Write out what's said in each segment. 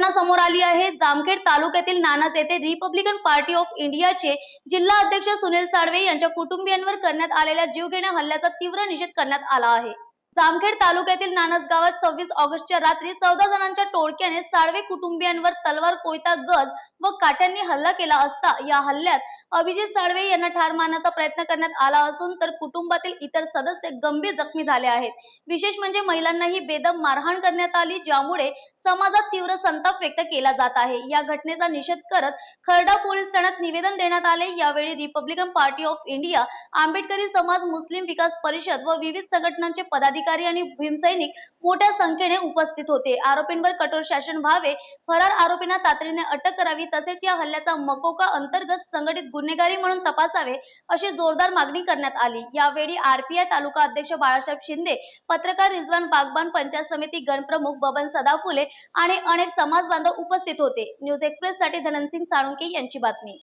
घटना समोर आली आहे. जामखेड तालुक्यातील नानद येथे रिपब्लिकन पार्टी ऑफ इंडियाचे जिल्हा अध्यक्ष सुनील साळवे यांच्या कुटुंबियांवर करण्यात आलेल्या जीवघेण्या हल्ल्याचा तीव्र निषेध करण्यात आला आहे. जामखेड तालुक्यातील नानस गावात सव्वीस ऑगस्टच्या रात्री चौदा जणांच्या टोळक्याने साळवे कुटुंबियांवर तलवार कोयता गज व काठ्यांनी हल्ला केला असता या हल्ल्यात अभिजित साळवे यांना ठार मारण्याचा प्रयत्न करण्यात आला असून तर कुटुंबातील इतर सदस्य गंभीर जखमी झाले आहेत. विशेष म्हणजे महिलांनाही बेदम मारहाण करण्यात आली ज्यामुळे समाजात तीव्र संताप व्यक्त केला जात आहे. या घटनेचा निषेध करत खरडा पोलीस ठाण्यात निवेदन देण्यात आले. यावेळी रिपब्लिकन पार्टी ऑफ इंडिया आंबेडकरी समाज मुस्लिम विकास परिषद व विविध संघटनांचे पदाधिकारी अधिकारी आणि भीमसैनिक मोठ्या संख्येने उपस्थित होते. आरोपींवर कठोर शासन व्हावे फरार आरोपींना तातडीने अटक करावी तसेच या हल्ल्याचा मकोका अंतर्गत संघटित गुन्हेगारी म्हणून तपासावे अशी जोरदार मागणी करण्यात आली. यावेळी आरपीआय तालुका अध्यक्ष बाळासाहेब शिंदे पत्रकार रिजवान बागबान पंचायत समिती गणप्रमुख बबन सदाफुले आणि अनेक समाज बांधव उपस्थित होते. न्यूज एक्सप्रेस साठी धनंसिंग साळुंके यांची बातमी.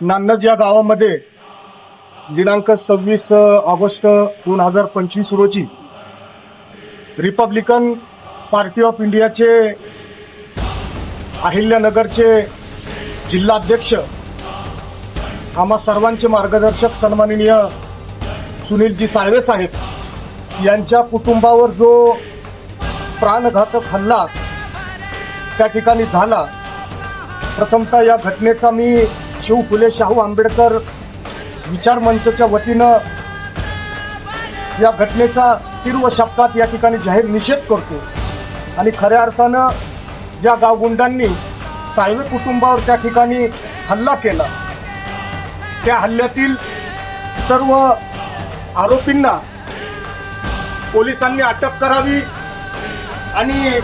नांदज या गावामध्ये दिनांक सव्वीस ऑगस्ट दोन हजार पंचवीस रोजी रिपब्लिकन पार्टी ऑफ इंडियाचे अहिल्यानगरचे जिल्हाध्यक्ष आम्हा सर्वांचे मार्गदर्शक सन्माननीय सुनीलजी साळवे साहेब यांच्या कुटुंबावर जो प्राणघातक हल्ला त्या ठिकाणी झाला प्रथमतः या घटनेचा मी शिव फुले शाहू आंबेडकर विचार मंचच्या वतीनं या घटनेचा तीव्र शब्दात या ठिकाणी जाहीर निषेध करतो. आणि खऱ्या अर्थानं ज्या गावगुंडांनी साळवे कुटुंबावर त्या ठिकाणी हल्ला केला त्या हल्ल्यातील सर्व आरोपींना पोलिसांनी अटक करावी आणि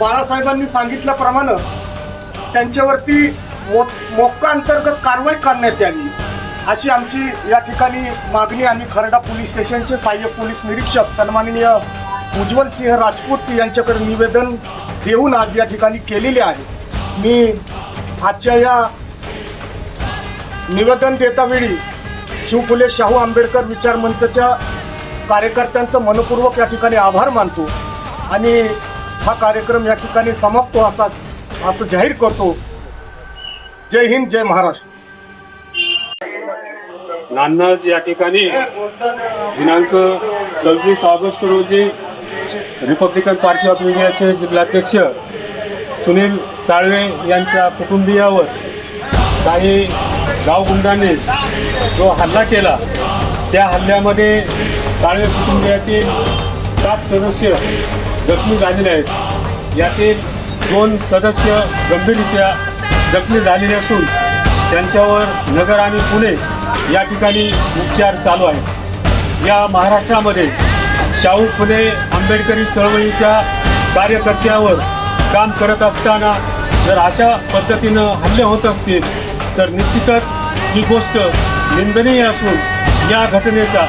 बाळासाहेबांनी सांगितल्याप्रमाणे त्यांच्यावरती मो- मोक्का अंतर्गत कारवाई करण्यात यावी. अशी आमची या ठिकाणी मागणी आम्ही खरडा पोलीस स्टेशनचे सहाय्यक पोलीस निरीक्षक सन्माननीय उज्ज्वल सिंह राजपूत यांच्याकडे निवेदन देऊन आज या ठिकाणी केलेले आहे. मी आजच्या या निवेदन देतावेळी शिवफुले शाहू आंबेडकर विचार मंचच्या कार्यकर्त्यांचं मनपूर्वक या ठिकाणी आभार मानतो आणि हा कार्यक्रम या ठिकाणी समाप्त असा असं जाहीर करतो. जय हिंद जय महाराष्ट्र. नान्नज या ठिकाणी दिनांक सव्वीस ऑगस्ट रोजी रिपब्लिकन पार्टी ऑफ इंडियाचे जिल्हाध्यक्ष सुनील साळवे यांच्या कुटुंबियावर काही गावगुंडांनी जो हल्ला केला त्या हल्ल्यामध्ये साळवे कुटुंबियातील सात सदस्य जखमी झालेले आहेत. यातील दोन सदस्य गंभीररित्या जखमी झालेले असून त्यांच्यावर नगर आणि पुणे या ठिकाणी उपचार चालू आहेत. या महाराष्ट्रामध्ये शाहू फुले आंबेडकरी चळवळीच्या कार्यकर्त्यावर काम करत असताना जर अशा पद्धतीनं हल्ले होत असतील तर निश्चितच ही गोष्ट निंदनीय असून या घटनेचा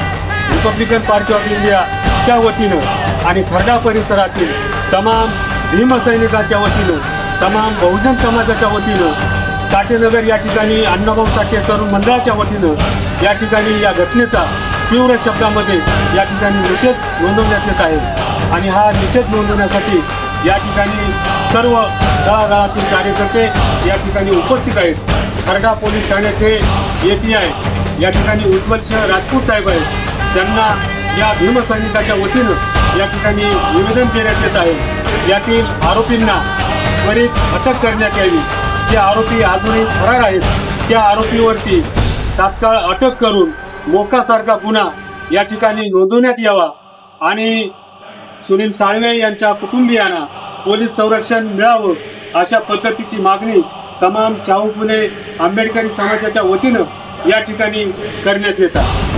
रिपब्लिकन पार्टी ऑफ इंडियाच्या वतीनं आणि खरडा परिसरातील तमाम भीमसैनिकाच्या वतीनं तमाम बहुजन समाजाच्या वतीनं साठेनगर या ठिकाणी अण्णाभाऊ साठे तरुण मंडळाच्या वतीनं या ठिकाणी या घटनेचा तीव्र शब्दामध्ये या ठिकाणी निषेध नोंदवण्यात येत आहे. आणि हा निषेध नोंदवण्यासाठी या ठिकाणी सर्व तळागाळातील कार्यकर्ते या ठिकाणी उपस्थित आहेत. खरडा पोलीस ठाण्याचे ए पी आय या ठिकाणी उज्ज्वल सिंह राजपूत साहेब आहेत. त्यांना या भीमसैनिकाच्या वतीनं या ठिकाणी निवेदन देण्यात येत आहे. यातील आरोपींना त्वरित अटक करण्यात यावी. जे आरोपी अजूनही फरार आहेत त्या आरोपीवरती तात्काळ अटक करून मोकासारखा गुन्हा या ठिकाणी नोंदवण्यात यावा आणि सुनील साळवे यांच्या कुटुंबियांना पोलीस संरक्षण मिळावं अशा पद्धतीची मागणी तमाम शाहू पुणे आंबेडकरी समाजाच्या वतीनं या ठिकाणी करण्यात येतात